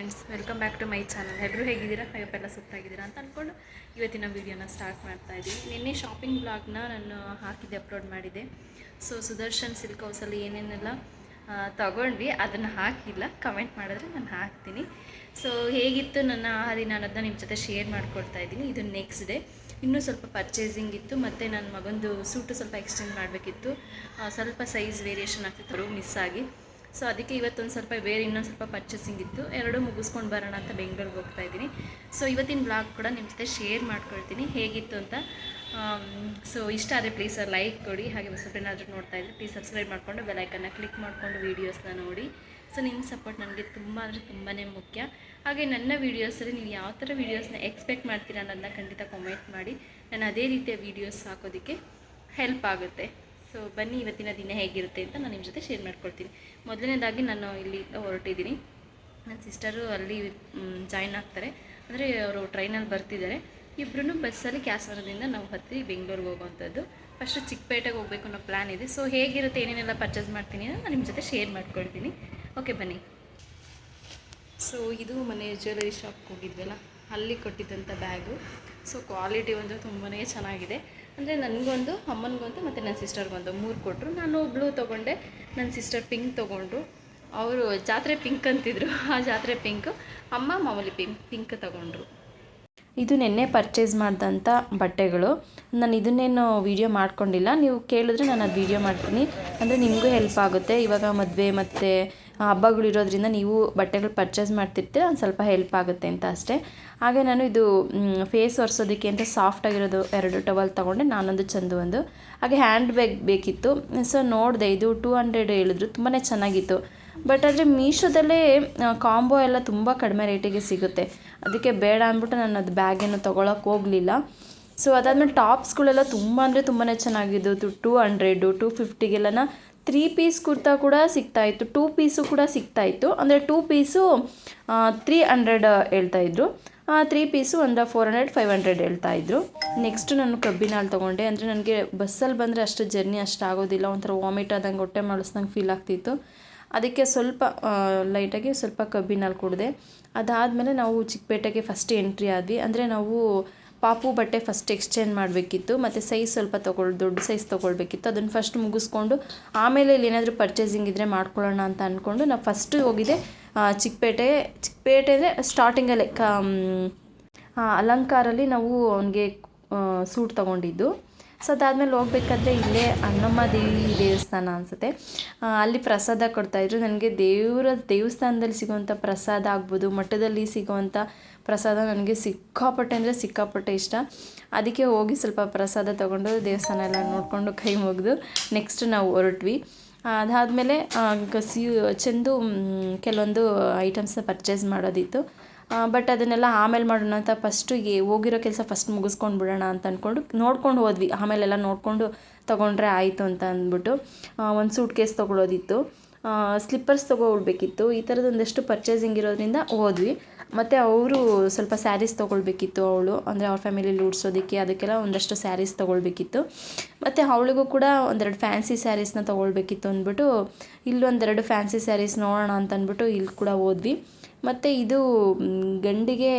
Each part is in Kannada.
Friends welcome back to my channel ಎಲ್ಲರೂ ಹೇಗಿದ್ದೀರಾ? ಎಲ್ಲ ಸೂಪರಾಗಿದ್ದೀರಾ ಅಂತ ಅಂದ್ಕೊಂಡು ಇವತ್ತಿನ ವೀಡಿಯೋನ ಸ್ಟಾರ್ಟ್ ಮಾಡ್ತಾ ಇದ್ದೀನಿ ನಿನ್ನೆ ಶಾಪಿಂಗ್ ಬ್ಲಾಗ್ನ ನಾನು ಹಾಕಿದ್ದೆ ಅಪ್ಲೋಡ್ ಮಾಡಿದೆ ಸೊ ಸುದರ್ಶನ್ ಸಿಲ್ಕ್ ಹೌಸಲ್ಲಿ ಏನೇನೆಲ್ಲ ತಗೊಂಡ್ವಿ, ಅದನ್ನು ಹಾಕಿಲ್ಲ. ಕಮೆಂಟ್ ಮಾಡಿದ್ರೆ ನಾನು ಹಾಕ್ತೀನಿ. ಸೊ ಹೇಗಿತ್ತು ನನ್ನ ಆ ದಿನ ಅನ್ನೋದನ್ನ ನಿಮ್ಮ ಜೊತೆ ಶೇರ್ ಮಾಡ್ಕೊಳ್ತಾ ಇದ್ದೀನಿ. ಇದು ನೆಕ್ಸ್ಟ್ ಡೇ ಇನ್ನೂ ಸ್ವಲ್ಪ ಪರ್ಚೇಸಿಂಗ್ ಇತ್ತು, ಮತ್ತು ನನ್ನ ಮಗಂದು ಸೂಟು ಸ್ವಲ್ಪ ಎಕ್ಸ್ಚೇಂಜ್ ಮಾಡಬೇಕಿತ್ತು. ಸ್ವಲ್ಪ ಸೈಜ್ ವೇರಿಯೇಷನ್ ಆಗ್ತಿತ್ತು ಮಿಸ್ ಆಗಿ. ಸೊ ಅದಕ್ಕೆ ಇವತ್ತೊಂದು ಸ್ವಲ್ಪ ಬೇರೆ ಇನ್ನೊಂದು ಸ್ವಲ್ಪ ಪರ್ಚೇಸಿಂಗ್ ಇತ್ತು. ಎರಡೂ ಮುಗಿಸ್ಕೊಂಡು ಬರೋಣ ಅಂತ ಬೆಂಗಳೂರಿಗೆ ಹೋಗ್ತಾ ಇದ್ದೀನಿ. ಸೊ ಇವತ್ತಿನ ಬ್ಲಾಗ್ ಕೂಡ ನಿಮ್ಮ ಜೊತೆ ಶೇರ್ ಮಾಡ್ಕೊಳ್ತೀನಿ. ಹೇಗಿತ್ತು ಅಂತ ಸೊ ಇಷ್ಟ ಆದರೆ ಪ್ಲೀಸ್ ಲೈಕ್ ಕೊಡಿ. ಹಾಗೆ ಸ್ವಲ್ಪ ಏನಾದರೂ ನೋಡ್ತಾ ಇದ್ದರೆ ಪ್ಲೀಸ್ ಸಬ್ಸ್ಕ್ರೈಬ್ ಮಾಡಿಕೊಂಡು ಬೆಲೈಕನ್ನ ಕ್ಲಿಕ್ ಮಾಡಿಕೊಂಡು ವೀಡಿಯೋಸ್ನ ನೋಡಿ. ಸೊ ನಿಮ್ಮ ಸಪೋರ್ಟ್ ನನಗೆ ತುಂಬ ಅಂದರೆ ತುಂಬಾ ಮುಖ್ಯ. ಹಾಗೆ ನನ್ನ ವೀಡಿಯೋಸಲ್ಲಿ ನೀವು ಯಾವ ಥರ ವೀಡಿಯೋಸ್ನ ಎಕ್ಸ್ಪೆಕ್ಟ್ ಮಾಡ್ತೀರಾ ಅನ್ನೋದನ್ನ ಖಂಡಿತ ಕಾಮೆಂಟ್ ಮಾಡಿ. ನಾನು ಅದೇ ರೀತಿಯ ವೀಡಿಯೋಸ್ ಹಾಕೋದಕ್ಕೆ ಹೆಲ್ಪ್ ಆಗುತ್ತೆ. ಸೊ ಬನ್ನಿ ಇವತ್ತಿನ ದಿನ ಹೇಗಿರುತ್ತೆ ಅಂತ ನಾನು ನಿಮ್ಮ ಜೊತೆ ಶೇರ್ ಮಾಡ್ಕೊಳ್ತೀನಿ. ಮೊದಲನೇದಾಗಿ ನಾನು ಇಲ್ಲಿ ಹೊರಟಿದ್ದೀನಿ. ನನ್ನ ಸಿಸ್ಟರು ಅಲ್ಲಿ ಜಾಯ್ನ್ ಆಗ್ತಾರೆ. ಅಂದರೆ ಅವರು ಟ್ರೈನಲ್ಲಿ ಬರ್ತಿದ್ದಾರೆ. ಇಬ್ಬರೂ ಬಸ್ಸಲ್ಲಿ ಕ್ಯಾಸ್ವರದಿಂದ ನಾವು ಹತ್ತಿ ಬೆಂಗಳೂರಿಗೆ ಹೋಗುವಂಥದ್ದು ಫಸ್ಟು ಚಿಕ್ಕಪೇಟೆಗೆ ಹೋಗಬೇಕು ಅನ್ನೋ ಪ್ಲ್ಯಾನ್ ಇದೆ. ಸೊ ಹೇಗಿರುತ್ತೆ, ಏನೇನೆಲ್ಲ ಪರ್ಚೇಸ್ ಮಾಡ್ತೀನಿ ಅಂತ ನಾನು ನಿಮ್ಮ ಜೊತೆ ಶೇರ್ ಮಾಡ್ಕೊಳ್ತೀನಿ. ಓಕೆ ಬನ್ನಿ. ಸೊ ಇದು ಮನೆ ಜ್ಯುವೆಲರಿ ಶಾಪ್ಗೆ ಹೋಗಿದ್ವಲ್ಲ? ಅಲ್ಲಿ ಕೊಟ್ಟಿದ್ದಂಥ ಬ್ಯಾಗು ಸೊ ಕ್ವಾಲಿಟಿ ಒಂದು ತುಂಬಾ ಚೆನ್ನಾಗಿದೆ. ಅಂದರೆ ನನಗೊಂದು, ಅಮ್ಮನಿಗೊಂದು ಮತ್ತು ನನ್ನ ಸಿಸ್ಟರ್ಗೊಂದು ಮೂರು ಕೊಟ್ಟರು ನಾನು ಬ್ಲೂ ತೊಗೊಂಡೆ ನನ್ನ ಸಿಸ್ಟರ್ ಪಿಂಕ್ ತೊಗೊಂಡ್ರು ಅವರು ಜಾತ್ರೆ ಪಿಂಕ್ ಅಂತಿದ್ರು, ಆ ಜಾತ್ರೆ ಪಿಂಕ್ ಅಮ್ಮ ಮಾಮೂಲಿ ಪಿಂಕ್ ಪಿಂಕ್ ತೊಗೊಂಡ್ರು. ಇದು ನಿನ್ನೆ ಪರ್ಚೇಸ್ ಮಾಡಿದಂಥ ಬಟ್ಟೆಗಳು. ನಾನು ಇದನ್ನೇನು ವೀಡಿಯೋ ಮಾಡ್ಕೊಂಡಿಲ್ಲ. ನೀವು ಕೇಳಿದ್ರೆ ನಾನು ಅದು ವೀಡಿಯೋ ಮಾಡ್ತೀನಿ. ಅಂದರೆ ನಿಮಗೂ ಹೆಲ್ಪ್ ಆಗುತ್ತೆ. ಇವಾಗ ಮದುವೆ ಮತ್ತು ಹಬ್ಬಗಳು ಇರೋದ್ರಿಂದ ನೀವು ಬಟ್ಟೆಗಳು ಪರ್ಚೇಸ್ ಮಾಡ್ತಿರ್ತೀರ, ಒಂದು ಸ್ವಲ್ಪ ಹೆಲ್ಪ್ ಆಗುತ್ತೆ ಅಂತ ಅಷ್ಟೇ. ಹಾಗೆ ನಾನು ಇದು ಫೇಸ್ ಒರೆಸೋದಕ್ಕೆ ಅಂತ ಸಾಫ್ಟ್ ಆಗಿರೋದು ಎರಡು ಟವಲ್ ತೊಗೊಂಡೆ, ನಾನೊಂದು ಚಂದು ಒಂದು. ಹಾಗೆ ಹ್ಯಾಂಡ್ ಬ್ಯಾಗ್ ಬೇಕಿತ್ತು. ಸೊ ನೋಡಿದೆ, ಇದು ಟೂ ಹಂಡ್ರೆಡ್ ಹೇಳಿದ್ರು ತುಂಬಾ ಚೆನ್ನಾಗಿತ್ತು. ಬಟ್ ಆದರೆ ಮೀಶೋದಲ್ಲೇ ಕಾಂಬೋ ಎಲ್ಲ ತುಂಬ ಕಡಿಮೆ ರೇಟಿಗೆ ಸಿಗುತ್ತೆ. ಅದಕ್ಕೆ ಬೇಡ ಅಂದ್ಬಿಟ್ಟು ನಾನು ಅದು ಬ್ಯಾಗೇನು ತೊಗೊಳಕ್ಕೆ ಹೋಗಲಿಲ್ಲ. ಸೊ ಅದಾದಮೇಲೆ ಟಾಪ್ಸ್ಗಳೆಲ್ಲ ತುಂಬ ಅಂದರೆ ತುಂಬಾ ಚೆನ್ನಾಗಿದ್ದು. ಟೂ ಹಂಡ್ರೆಡು ಟೂ ಫಿಫ್ಟಿಗೆಲ್ಲನ ತ್ರೀ ಪೀಸ್ ಕುರ್ತಾ ಕೂಡ ಸಿಗ್ತಾಯಿತ್ತು ಟೂ ಪೀಸು ಕೂಡ ಸಿಗ್ತಾಯಿತ್ತು ಅಂದರೆ ಟೂ ಪೀಸು ತ್ರೀ ಹಂಡ್ರೆಡ್ ಹೇಳ್ತಾಯಿದ್ರು ತ್ರೀ ಪೀಸು ಒಂದು ಫೋರ್ ಹಂಡ್ರೆಡ್ ಫೈವ್ ಹಂಡ್ರೆಡ್ ಹೇಳ್ತಾಯಿದ್ರು ನೆಕ್ಸ್ಟ್ ನಾನು ಕಬ್ಬಿನ ಹಾಲು ತೊಗೊಂಡೆ. ಅಂದರೆ ನನಗೆ ಬಸ್ಸಲ್ಲಿ ಬಂದರೆ ಅಷ್ಟು ಜರ್ನಿ ಅಷ್ಟು ಆಗೋದಿಲ್ಲ. ಒಂಥರ ವಾಮಿಟ್ ಆದಂಗೆ ಹೊಟ್ಟೆ ಮಾಡಿಸ್ದಂಗೆ ಫೀಲ್ ಆಗ್ತಿತ್ತು. ಅದಕ್ಕೆ ಸ್ವಲ್ಪ ಲೈಟಾಗಿ ಸ್ವಲ್ಪ ಕಬ್ಬಿನ ಹಾಲು ಕುಡಿದೆ. ಅದಾದಮೇಲೆ ನಾವು ಚಿಕ್ಕಪೇಟೆಗೆ ಫಸ್ಟ್ ಎಂಟ್ರಿ ಆದ್ವಿ. ಅಂದರೆ ನಾವು ಪಾಪು ಬಟ್ಟೆ ಫಸ್ಟ್ ಎಕ್ಸ್ಚೇಂಜ್ ಮಾಡಬೇಕಿತ್ತು, ಮತ್ತು ಸೈಜ್ ಸ್ವಲ್ಪ ತೊಗೊಳ್, ದೊಡ್ಡ ಸೈಜ್ ತೊಗೊಳ್ಬೇಕಿತ್ತು. ಅದನ್ನು ಫಸ್ಟ್ ಮುಗಿಸ್ಕೊಂಡು, ಆಮೇಲೆ ಇಲ್ಲಿ ಏನಾದರೂ ಪರ್ಚೇಸಿಂಗ್ ಇದ್ದರೆ ಮಾಡ್ಕೊಳ್ಳೋಣ ಅಂತ ಅಂದ್ಕೊಂಡು ನಾವು ಫಸ್ಟು ಹೋಗಿದ್ದೆ ಚಿಕ್ಕಪೇಟೆ ಚಿಕ್ಕಪೇಟೆ ಅಂದರೆ ಸ್ಟಾರ್ಟಿಂಗಲ್ಲೇ ಕ ಅಲಂಕಾರಲ್ಲಿ ನಾವು ಅವನಿಗೆ ಸೂಟ್ ತೊಗೊಂಡಿದ್ದು. ಸೊ ಅದಾದಮೇಲೆ ಹೋಗ್ಬೇಕಾದ್ರೆ ಇಲ್ಲೇ ಅನ್ನಮ್ಮ ದೇವಿ ದೇವಸ್ಥಾನ ಅನಿಸುತ್ತೆ. ಅಲ್ಲಿ ಪ್ರಸಾದ ಕೊಡ್ತಾಯಿದ್ರು ನನಗೆ ದೇವರ ದೇವಸ್ಥಾನದಲ್ಲಿ ಸಿಗುವಂಥ ಪ್ರಸಾದ ಆಗ್ಬೋದು, ಮಠದಲ್ಲಿ ಸಿಗುವಂಥ ಪ್ರಸಾದ ನನಗೆ ಸಿಕ್ಕಾಪಟ್ಟೆ ಅಂದರೆ ಸಿಕ್ಕಾಪಟ್ಟೆ ಇಷ್ಟ. ಅದಕ್ಕೆ ಹೋಗಿ ಸ್ವಲ್ಪ ಪ್ರಸಾದ ತೊಗೊಂಡು ದೇವಸ್ಥಾನ ಎಲ್ಲ ನೋಡಿಕೊಂಡು ಕೈ ಮುಗಿದು ನೆಕ್ಸ್ಟ್ ನಾವು ಹೊರಟ್ವಿ. ಅದಾದಮೇಲೆ ಸಿ ಚೆಂದು ಕೆಲವೊಂದು ಐಟಮ್ಸ್ನ ಪರ್ಚೇಸ್ ಮಾಡೋದಿತ್ತು. ಬಟ್ ಅದನ್ನೆಲ್ಲ ಆಮೇಲೆ ಮಾಡೋಣ ಅಂತ ಫಸ್ಟು ಹೋಗಿರೋ ಕೆಲಸ ಫಸ್ಟ್ ಮುಗಿಸ್ಕೊಂಡು ಬಿಡೋಣ ಅಂತ ಅಂದ್ಕೊಂಡು ನೋಡ್ಕೊಂಡು ಹೋದ್ವಿ. ಆಮೇಲೆಲ್ಲ ನೋಡಿಕೊಂಡು ತೊಗೊಂಡ್ರೆ ಆಯಿತು ಅಂತ ಅಂದ್ಬಿಟ್ಟು ಒಂದು ಸೂಟ್ ಕೇಸ್ ತೊಗೊಳೋದಿತ್ತು. ಸ್ಲಿಪ್ಪರ್ಸ್ ತೊಗೊಳ್ಬೇಕಿತ್ತು. ಈ ಥರದ್ದು ಒಂದಷ್ಟು ಪರ್ಚೇಸಿಂಗ್ ಇರೋದ್ರಿಂದ ಹೋದ್ವಿ. ಮತ್ತು ಅವರು ಸ್ವಲ್ಪ ಸ್ಯಾರೀಸ್ ತೊಗೊಳ್ಬೇಕಿತ್ತು ಅವಳು. ಅಂದರೆ ಅವ್ರ ಫ್ಯಾಮಿಲಿಲಿ ಉಡ್ಸೋದಕ್ಕೆ ಅದಕ್ಕೆಲ್ಲ ಒಂದಷ್ಟು ಸ್ಯಾರೀಸ್ ತೊಗೊಳ್ಬೇಕಿತ್ತು. ಮತ್ತು ಅವಳಿಗೂ ಕೂಡ ಒಂದೆರಡು ಫ್ಯಾನ್ಸಿ ಸ್ಯಾರೀಸ್ನ ತೊಗೊಳ್ಬೇಕಿತ್ತು ಅಂದ್ಬಿಟ್ಟು ಇಲ್ಲೊಂದೆರಡು ಫ್ಯಾನ್ಸಿ ಸ್ಯಾರೀಸ್ ನೋಡೋಣ ಅಂತಂದ್ಬಿಟ್ಟು ಇಲ್ಲಿ ಕೂಡ ಹೋದ್ವಿ. ಮತ್ತು ಇದು ಗಂಡಿಗೆ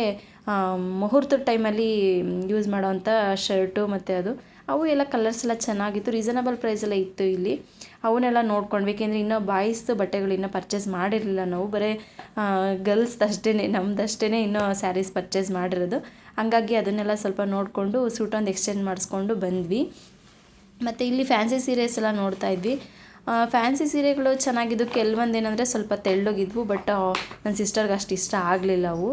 ಮುಹೂರ್ತದ ಟೈಮಲ್ಲಿ ಯೂಸ್ ಮಾಡೋವಂಥ ಶರ್ಟು ಮತ್ತು ಅದು. ಅವು ಎಲ್ಲ ಕಲರ್ಸ್ ಎಲ್ಲ ಚೆನ್ನಾಗಿತ್ತು ರೀಸನಬಲ್ ಪ್ರೈಸೆಲ್ಲ ಇತ್ತು ಇಲ್ಲಿ. ಅವನ್ನೆಲ್ಲ ನೋಡ್ಕೊಂಡು ಏಕೆಂದರೆ ಇನ್ನೂ ಬಾಯ್ಸ್ದು ಬಟ್ಟೆಗಳು ಇನ್ನೂ ಪರ್ಚೇಸ್ ಮಾಡಿರಲಿಲ್ಲ ನಾವು. ಬರೀ ಗರ್ಲ್ಸ್ದಷ್ಟೇ ನಮ್ದಷ್ಟೇ ಇನ್ನೂ ಸ್ಯಾರೀಸ್ ಪರ್ಚೇಸ್ ಮಾಡಿರೋದು. ಹಂಗಾಗಿ ಅದನ್ನೆಲ್ಲ ಸ್ವಲ್ಪ ನೋಡಿಕೊಂಡು ಸೂಟ್ ಒಂದು ಎಕ್ಸ್ಚೇಂಜ್ ಮಾಡಿಸ್ಕೊಂಡು ಬಂದ್ವಿ. ಮತ್ತು ಇಲ್ಲಿ ಫ್ಯಾನ್ಸಿ ಸೀರೆಸ್ ಎಲ್ಲ ನೋಡ್ತಾ ಇದ್ವಿ. ಫ್ಯಾನ್ಸಿ ಸೀರೆಗಳು ಚೆನ್ನಾಗಿದ್ದು ಕೆಲವೊಂದು ಏನಂದರೆ ಸ್ವಲ್ಪ ತೆಳ್ಳೋಗಿದ್ವು ಬಟ್ ನನ್ನ ಸಿಸ್ಟರ್ಗೆ ಅಷ್ಟು ಇಷ್ಟ ಆಗಲಿಲ್ಲ ಅವು.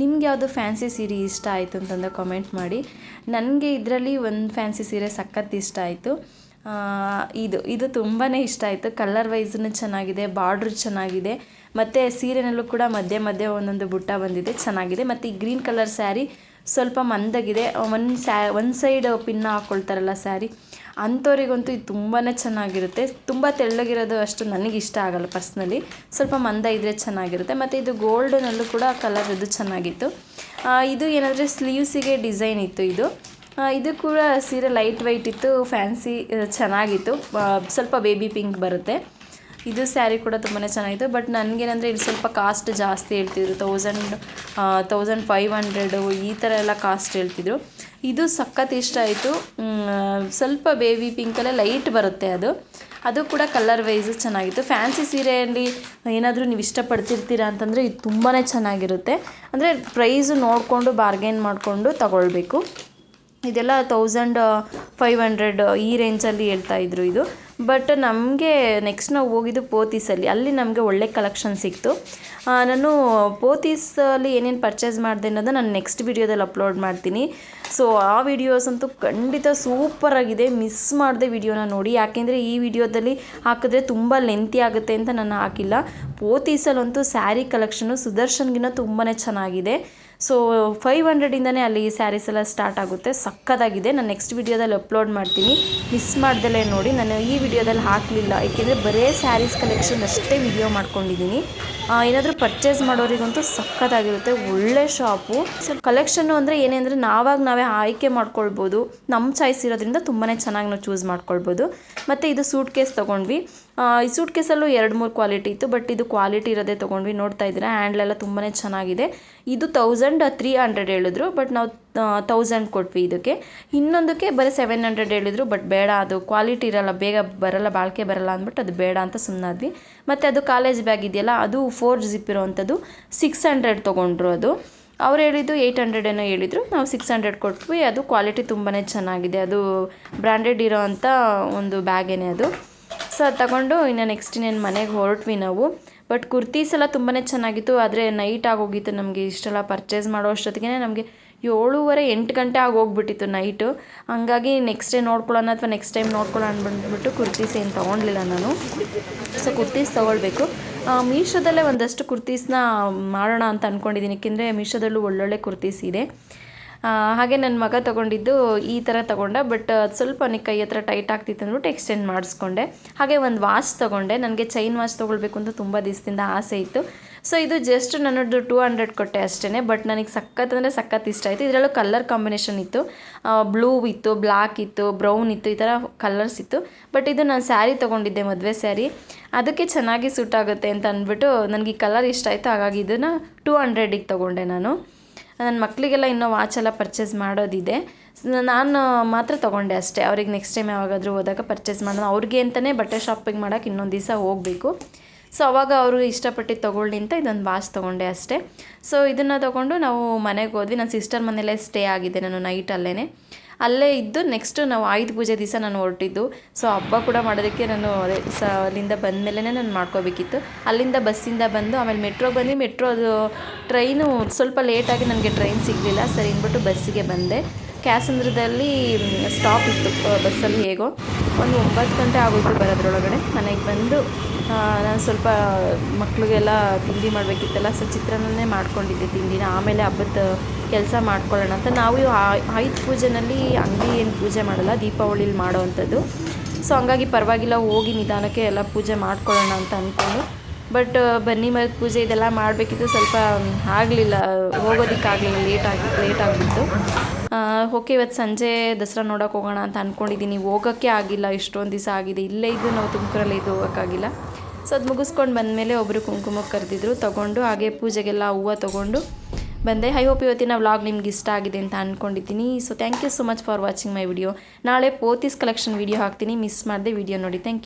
ನಿಮ್ಗೆ ಯಾವುದು ಫ್ಯಾನ್ಸಿ ಸೀರೆ ಇಷ್ಟ ಆಯಿತು ಅಂತಂದು ಕಮೆಂಟ್ ಮಾಡಿ. ನನಗೆ ಇದರಲ್ಲಿ ಒಂದು ಫ್ಯಾನ್ಸಿ ಸೀರೆ ಸಖತ್ ಇಷ್ಟ ಆಯಿತು. ಇದು ಇದು ತುಂಬಾ ಇಷ್ಟ ಆಯಿತು. ಕಲರ್ ವೈಸ್ನು ಚೆನ್ನಾಗಿದೆ ಬಾರ್ಡ್ರ್ ಚೆನ್ನಾಗಿದೆ, ಮತ್ತು ಸೀರೆನಲ್ಲೂ ಕೂಡ ಮಧ್ಯೆ ಮಧ್ಯೆ ಒಂದೊಂದು ಬುಟ್ಟ ಬಂದಿದೆ, ಚೆನ್ನಾಗಿದೆ. ಮತ್ತು ಈ ಗ್ರೀನ್ ಕಲರ್ ಸ್ಯಾರಿ ಸ್ವಲ್ಪ ಮಂದಾಗಿದೆ. ಒಂದು ಸ್ಯಾ ಒಂದು ಸೈಡ್ ಪಿನ್ನ ಹಾಕ್ಕೊಳ್ತಾರಲ್ಲ ಸ್ಯಾರಿ ಅಂಥವ್ರಿಗಂತೂ ಇದು ತುಂಬಾ ಚೆನ್ನಾಗಿರುತ್ತೆ. ತುಂಬ ತೆಳ್ಳಗಿರೋದು ಅಷ್ಟು ನನಗೆ ಇಷ್ಟ ಆಗಲ್ಲ ಪರ್ಸ್ನಲಿ. ಸ್ವಲ್ಪ ಮಂದ ಇದ್ದರೆ ಚೆನ್ನಾಗಿರುತ್ತೆ. ಮತ್ತು ಇದು ಗೋಲ್ಡನಲ್ಲೂ ಕೂಡ ಕಲರ್ ಇದು ಚೆನ್ನಾಗಿತ್ತು. ಇದು ಏನಾದರೆ ಸ್ಲೀವ್ಸಿಗೆ ಡಿಸೈನ್ ಇತ್ತು ಇದು. ಇದು ಕೂಡ ಸೀರೆ ಲೈಟ್ ವೈಟ್ ಇತ್ತು, ಫ್ಯಾನ್ಸಿ ಚೆನ್ನಾಗಿತ್ತು. ಸ್ವಲ್ಪ ಬೇಬಿ ಪಿಂಕ್ ಬರುತ್ತೆ. ಇದು ಸ್ಯಾರಿ ಕೂಡ ತುಂಬಾ ಚೆನ್ನಾಗಿತ್ತು ಬಟ್ ನನಗೇನಂದರೆ ಇಲ್ಲಿ ಸ್ವಲ್ಪ ಕಾಸ್ಟ್ ಜಾಸ್ತಿ ಹೇಳ್ತಿದ್ರು. ತೌಸಂಡ್ ತೌಸಂಡ್ ಫೈವ್ ಹಂಡ್ರೆಡು ಈ ಥರ ಎಲ್ಲ ಕಾಸ್ಟ್ ಹೇಳ್ತಿದ್ರು. ಇದು ಸಖತ್ ಇಷ್ಟ ಆಯಿತು. ಸ್ವಲ್ಪ ಬೇಬಿ ಪಿಂಕಲ್ಲೇ ಲೈಟ್ ಬರುತ್ತೆ ಅದು. ಅದು ಕೂಡ ಕಲರ್ ವೈಸು ಚೆನ್ನಾಗಿತ್ತು. ಫ್ಯಾನ್ಸಿ ಸೀರೆಯಲ್ಲಿ ಏನಾದರೂ ನೀವು ಇಷ್ಟಪಡ್ತಿರ್ತೀರಾ ಅಂತಂದರೆ ಇದು ತುಂಬಾ ಚೆನ್ನಾಗಿರುತ್ತೆ. ಅಂದರೆ ಪ್ರೈಸು ನೋಡಿಕೊಂಡು ಬಾರ್ಗೇನ್ ಮಾಡಿಕೊಂಡು ತಗೊಳ್ಬೇಕು. ಇದೆಲ್ಲ ತೌಸಂಡ್ ಫೈವ್ ಹಂಡ್ರೆಡ್ ಈ ರೇಂಜಲ್ಲಿ ಹೇಳ್ತಾ ಇದ್ರು ಇದು. ಬಟ್ ನಮಗೆ ನೆಕ್ಸ್ಟ್ ನಾವು ಹೋಗಿದ್ದು ಪೋತೀಸಲ್ಲಿ ಅಲ್ಲಿ. ನಮಗೆ ಒಳ್ಳೆ ಕಲೆಕ್ಷನ್ ಸಿಕ್ತು. ನಾನು ಪೋತೀಸಲ್ಲಿ ಏನೇನು ಪರ್ಚೇಸ್ ಮಾಡಿದೆ ಅನ್ನೋದು ನಾನು ನೆಕ್ಸ್ಟ್ ವಿಡಿಯೋದಲ್ಲಿ ಅಪ್ಲೋಡ್ ಮಾಡ್ತೀನಿ. ಸೊ ಆ ವಿಡಿಯೋಸ್ ಅಂತೂ ಖಂಡಿತ ಸೂಪರಾಗಿದೆ ಮಿಸ್ ಮಾಡಿದೆ ವಿಡಿಯೋನ ನೋಡಿ. ಯಾಕೆಂದರೆ ಈ ವಿಡಿಯೋದಲ್ಲಿ ಹಾಕಿದ್ರೆ ತುಂಬ ಲೆಂತಿ ಆಗುತ್ತೆ ಅಂತ ನಾನು ಹಾಕಿಲ್ಲ. ಪೋತೀಸಲ್ಲಂತೂ ಸ್ಯಾರಿ ಕಲೆಕ್ಷನು ಸುದರ್ಶನ್ಗಿನ್ನ ತುಂಬಾ ಚೆನ್ನಾಗಿದೆ. ಸೊ ಫೈವ್ ಹಂಡ್ರೆಡಿಂದನೇ ಅಲ್ಲಿ ಸ್ಯಾರೀಸ್ ಎಲ್ಲ ಸ್ಟಾರ್ಟ್ ಆಗುತ್ತೆ. ಸಕ್ಕತ್ತಾಗಿದೆ ನಾನು ನೆಕ್ಸ್ಟ್ ವಿಡಿಯೋದಲ್ಲಿ ಅಪ್ಲೋಡ್ ಮಾಡ್ತೀನಿ. ಮಿಸ್ ಮಾಡ್ದಲೇ ನೋಡಿ. ನಾನು ಈ ವಿಡಿಯೋದಲ್ಲಿ ಹಾಕಲಿಲ್ಲ. ಏಕೆಂದರೆ ಬರೀ ಸ್ಯಾರೀಸ್ ಕಲೆಕ್ಷನ್ ಅಷ್ಟೇ ವಿಡಿಯೋ ಮಾಡ್ಕೊಂಡಿದ್ದೀನಿ. ಏನಾದರೂ ಪರ್ಚೇಸ್ ಮಾಡೋರಿಗಂತೂ ಸಕ್ಕತ್ತಾಗಿರುತ್ತೆ ಒಳ್ಳೆ ಶಾಪು ಸೊ ಕಲೆಕ್ಷನ್ನು ಅಂದರೆ ಏನೇ ಅಂದರೆ ನಾವಾಗ ನಾವೇ ಆಯ್ಕೆ ಮಾಡ್ಕೊಳ್ಬೋದು. ನಮ್ಮ ಚಾಯ್ಸ್ ಇರೋದ್ರಿಂದ ತುಂಬಾ ಚೆನ್ನಾಗಿ ನಾವು ಚೂಸ್ ಮಾಡ್ಕೊಳ್ಬೋದು. ಮತ್ತು ಇದು ಸೂಟ್ ಕೇಸ್ ತೊಗೊಂಡ್ವಿ. ಈ ಸೂಟ್ ಕೇಸಲ್ಲೂ ಎರಡು ಮೂರು ಕ್ವಾಲಿಟಿ ಇತ್ತು, ಬಟ್ ಇದು ಕ್ವಾಲಿಟಿ ಇರೋದೇ ತೊಗೊಂಡ್ವಿ, ನೋಡ್ತಾ ಇದ್ದೀರಾ, ಹ್ಯಾಂಡ್ಲೆಲ್ಲ ತುಂಬಾ ಚೆನ್ನಾಗಿದೆ. ಇದು ತೌಸಂಡ್ ತ್ರೀ ಹಂಡ್ರೆಡ್ ಹೇಳಿದ್ರು, ಬಟ್ ನಾವು ತೌಸಂಡ್ ಕೊಟ್ವಿ ಇದಕ್ಕೆ. ಇನ್ನೊಂದಕ್ಕೆ ಬರೀ ಸೆವೆನ್ ಹಂಡ್ರೆಡ್ ಹೇಳಿದ್ರು, ಬಟ್ ಬೇಡ, ಅದು ಕ್ವಾಲಿಟಿ ಇರಲ್ಲ, ಬೇಗ ಬರಲ್ಲ, ಬಾಳಿಕೆ ಬರಲ್ಲ ಅಂದ್ಬಿಟ್ಟು ಅದು ಬೇಡ ಅಂತ ಸುಮ್ಮನಾದ್ವಿ ಮತ್ತು ಅದು ಕಾಲೇಜ್ ಬ್ಯಾಗ್ ಇದೆಯಲ್ಲ, ಅದು ಫೋರ್ ಜಿಪ್ ಇರೋವಂಥದ್ದು ಸಿಕ್ಸ್ ಹಂಡ್ರೆಡ್ ತೊಗೊಂಡ್ರು ಅದು. ಅವ್ರು ಹೇಳಿದ್ದು ಏಯ್ಟ್ ಹಂಡ್ರೆಡ್ ಏನೋ ಹೇಳಿದರು, ನಾವು ಸಿಕ್ಸ್ ಹಂಡ್ರೆಡ್ ಕೊಟ್ವಿ, ಅದು ಕ್ವಾಲಿಟಿ ತುಂಬಾ ಚೆನ್ನಾಗಿದೆ, ಅದು ಬ್ರ್ಯಾಂಡೆಡ್ ಇರೋ ಅಂಥ ಒಂದು ಬ್ಯಾಗೇನೆ ಅದು. ಸೊ ಅದು ತಗೊಂಡು ಇನ್ನು ನೆಕ್ಸ್ಟ್ ಇನ್ನೇನು ಮನೆಗೆ ಹೊರಟ್ವಿ ನಾವು. ಬಟ್ ಕುರ್ತೀಸ್ ಎಲ್ಲ ತುಂಬಾ ಚೆನ್ನಾಗಿತ್ತು. ಆದರೆ ನೈಟ್ ಆಗೋಗಿತ್ತು ನಮಗೆ. ಇಷ್ಟೆಲ್ಲ ಪರ್ಚೇಸ್ ಮಾಡೋ ಅಷ್ಟೊತ್ತಿಗೆ ನಮಗೆ ಏಳುವರೆ ಎಂಟು ಗಂಟೆ ಆಗೋಗ್ಬಿಟ್ಟಿತ್ತು ನೈಟು ಹಂಗಾಗಿ ನೆಕ್ಸ್ಟ್ ಡೇ ನೋಡ್ಕೊಳ್ಳೋಣ ಅಥವಾ ನೆಕ್ಸ್ಟ್ ಟೈಮ್ ನೋಡ್ಕೊಳ್ಳೋಣ ಅಂದ್ಬಿಟ್ಟು ಕುರ್ತೀಸ್ ಏನು ತೊಗೊಂಡಿಲ್ಲ ನಾನು. ಸೊ ಕುರ್ತೀಸ್ ತೊಗೊಳ್ಬೇಕು. ಮೀಶೋದಲ್ಲೇ ಒಂದಷ್ಟು ಕುರ್ತೀಸ್ನ ಮಾಡೋಣ ಅಂತ ಅಂದ್ಕೊಂಡಿದ್ದೀನಿ ಏಕೆಂದರೆ ಮೀಶೋದಲ್ಲೂ ಒಳ್ಳೊಳ್ಳೆ ಕುರ್ತೀಸ್ ಇದೆ. ಹಾಗೆ ನನ್ನ ಮಗ ತೊಗೊಂಡಿದ್ದು ಈ ಥರ ತೊಗೊಂಡ, ಬಟ್ ಅದು ಸ್ವಲ್ಪ ನನಗೆ ಕೈ ಹತ್ರ ಟೈಟ್ ಆಗ್ತಿತ್ತು ಅಂದ್ಬಿಟ್ಟು ಎಕ್ಸ್ಟೆಂಡ್ ಮಾಡಿಸ್ಕೊಂಡೆ. ಹಾಗೆ ಒಂದು ವಾಚ್ ತೊಗೊಂಡೆ. ನನಗೆ ಚೈನ್ ವಾಚ್ ತೊಗೊಳ್ಬೇಕು ಅಂತ ತುಂಬ ದಿವಸದಿಂದ ಆಸೆ ಇತ್ತು. ಸೊ ಇದು ಜಸ್ಟ್ ನನ್ನದು ಟೂ ಹಂಡ್ರೆಡ್ ಕೊಟ್ಟೆ ಅಷ್ಟೇ ಬಟ್ ನನಗೆ ಸಖತ್ ಅಂದರೆ ಸಖತ್ ಇಷ್ಟ ಆಯಿತು. ಇದರಲ್ಲೂ ಕಲರ್ ಕಾಂಬಿನೇಷನ್ ಇತ್ತು. ಬ್ಲೂ ಇತ್ತು ಬ್ಲ್ಯಾಕ್ ಇತ್ತು ಬ್ರೌನ್ ಇತ್ತು, ಈ ಥರ ಕಲರ್ಸ್ ಇತ್ತು. ಬಟ್ ಇದು ನಾನು ಸ್ಯಾರಿ ತೊಗೊಂಡಿದ್ದೆ ಮದುವೆ ಸ್ಯಾರಿ ಅದಕ್ಕೆ ಚೆನ್ನಾಗಿ ಸೂಟ್ ಆಗುತ್ತೆ ಅಂತ ಅಂದ್ಬಿಟ್ಟು ನನಗೆ ಈ ಕಲರ್ ಇಷ್ಟ ಆಯಿತು. ಹಾಗಾಗಿ ಇದನ್ನು ಟೂ ಹಂಡ್ರೆಡಿಗೆ ತೊಗೊಂಡೆ ನಾನು. ನನ್ನ ಮಕ್ಕಳಿಗೆಲ್ಲ ಇನ್ನೂ ವಾಚ್ ಎಲ್ಲ ಪರ್ಚೇಸ್ ಮಾಡೋದಿದೆ. ನಾನು ಮಾತ್ರ ತೊಗೊಂಡೆ ಅಷ್ಟೇ. ಅವ್ರಿಗೆ ನೆಕ್ಸ್ಟ್ ಟೈಮ್ ಯಾವಾಗಾದರೂ ಹೋದಾಗ ಪರ್ಚೇಸ್ ಮಾಡೋಣ. ಅವ್ರಿಗೆ ಅಂತಲೇ ಬಟ್ಟೆ ಶಾಪಿಂಗ್ ಮಾಡೋಕೆ ಇನ್ನೊಂದು ದಿವಸ ಹೋಗಬೇಕು. ಸೊ ಅವಾಗ ಅವರು ಇಷ್ಟಪಟ್ಟು ತೊಗೊಳ್ಳಿ ಅಂತ ಇದೊಂದು ವಾಚ್ ತೊಗೊಂಡೆ ಅಷ್ಟೇ. ಸೊ ಇದನ್ನು ತೊಗೊಂಡು ನಾವು ಮನೆಗೆ ಹೋದ್ವಿ. ನನ್ನ ಸಿಸ್ಟರ್ ಮನೆಯಲ್ಲೇ ಸ್ಟೇ ಆಗಿದೆ. ನಾನು ನೈಟ್ ಅಲ್ಲೇ ಅಲ್ಲೇ ಇದ್ದು ನೆಕ್ಸ್ಟ್ ನಾವು ಆಯುಧ ಪೂಜೆ ದಿವಸ ನಾನು ಹೊರಟಿದ್ದು. ಸೊ ಹಬ್ಬ ಕೂಡ ಮಾಡೋದಕ್ಕೆ ನಾನು ಸ, ಅಲ್ಲಿಂದ ಬಂದ ಮೇಲೇ ನಾನು ಮಾಡ್ಕೋಬೇಕಿತ್ತು. ಅಲ್ಲಿಂದ ಬಸ್ಸಿಂದ ಬಂದು ಆಮೇಲೆ ಮೆಟ್ರೋ ಬಂದು ಮೆಟ್ರೋ ಅದು ಟ್ರೈನು ಸ್ವಲ್ಪ ಲೇಟಾಗಿ ನನಗೆ ಟ್ರೈನ್ ಸಿಗಲಿಲ್ಲ. ಸರಿ ಅಂದ್ಬಿಟ್ಟು ಬಸ್ಸಿಗೆ ಬಂದೆ. ಕ್ಯಾಸಂದ್ರದಲ್ಲಿ ಸ್ಟಾಪ್ ಇತ್ತು ಬಸ್ಸಲ್ಲಿ ಹೇಗೋ. ಒಂದು ಒಂಬತ್ತು ಗಂಟೆ ಆಗೋಯ್ತು ಬರೋದ್ರೊಳಗಡೆ. ಮನೆಗೆ ಬಂದು ನಾನು ಸ್ವಲ್ಪ ಮಕ್ಕಳಿಗೆಲ್ಲ ತಿಂಡಿ ಮಾಡಬೇಕಿತ್ತಲ್ಲ, ಸೊ ಚಿತ್ರಾನ್ನನೇ ಮಾಡ್ಕೊಂಡಿದ್ದೆ ತಿಂಡಿನ. ಆಮೇಲೆ ಹಬ್ಬದ ಕೆಲಸ ಮಾಡ್ಕೊಳ್ಳೋಣ ಅಂತ. ನಾವು ಆಯುಧ ಪೂಜೆನಲ್ಲಿ ಅಂಗಡಿ ಏನು ಪೂಜೆ ಮಾಡಲ್ಲ, ದೀಪಾವಳಿಲಿ ಮಾಡೋ ಅಂಥದ್ದು. ಸೊ ಹಂಗಾಗಿ ಪರವಾಗಿಲ್ಲ, ಹೋಗಿ ನಿಧಾನಕ್ಕೆ ಎಲ್ಲ ಪೂಜೆ ಮಾಡ್ಕೊಳ್ಳೋಣ ಅಂತ ಅಂದ್ಕೊಂಡು. ಬಟ್, ಬನ್ನಿ ಮರದ ಪೂಜೆ ಇದೆಲ್ಲ ಮಾಡಬೇಕಿತ್ತು. ಸ್ವಲ್ಪ ಆಗಲಿಲ್ಲ ಹೋಗೋದಕ್ಕಾಗಲಿಲ್ಲ ಲೇಟ್ ಆಗಿ, ಲೇಟ್ ಆಗಿಬಿಟ್ಟು ಓಕೆ, ಇವತ್ತು ಸಂಜೆ ದಸರಾ ನೋಡೋಕೆ ಹೋಗೋಣ ಅಂತ ಅಂದ್ಕೊಂಡಿದ್ದೀನಿ. ಹೋಗೋಕ್ಕೆ ಆಗಿಲ್ಲ, ಇಷ್ಟೊಂದು ದಿವಸ ಆಗಿದೆ. ಇಲ್ಲೇ ಇದ್ದು ನಾವು ತುಮಕೂರಲ್ಲಿ ಇದು ಹೋಗೋಕ್ಕಾಗಿಲ್ಲ. ಸೊ ಅದು ಮುಗಿಸ್ಕೊಂಡು ಬಂದಮೇಲೆ ಒಬ್ಬರು ಕುಂಕುಮಕ್ಕೆ ಕರೆದಿದ್ರು. ತೊಗೊಂಡು ಹಾಗೆ ಪೂಜೆಗೆಲ್ಲ ಹೂವು ತೊಗೊಂಡು ಬಂದೆ. ಐ ಹೋಪ್ ಇವತ್ತಿನ ವ್ಲಾಗ್ ನಿಮ್ಗೆ ಇಷ್ಟ ಆಗಿದೆ ಅಂತ ಅಂದ್ಕೊಂಡಿದ್ದೀನಿ so thank you so much for watching my video ನಾಳೆ ಪೋತಿಸ್ ಕಲೆಕ್ಷನ್ ವಿಡಿಯೋ ಹಾಕ್ತೀನಿ. ಮಿಸ್ ಮಾಡಿದೆ ವಿಡಿಯೋ ನೋಡಿ. Thank you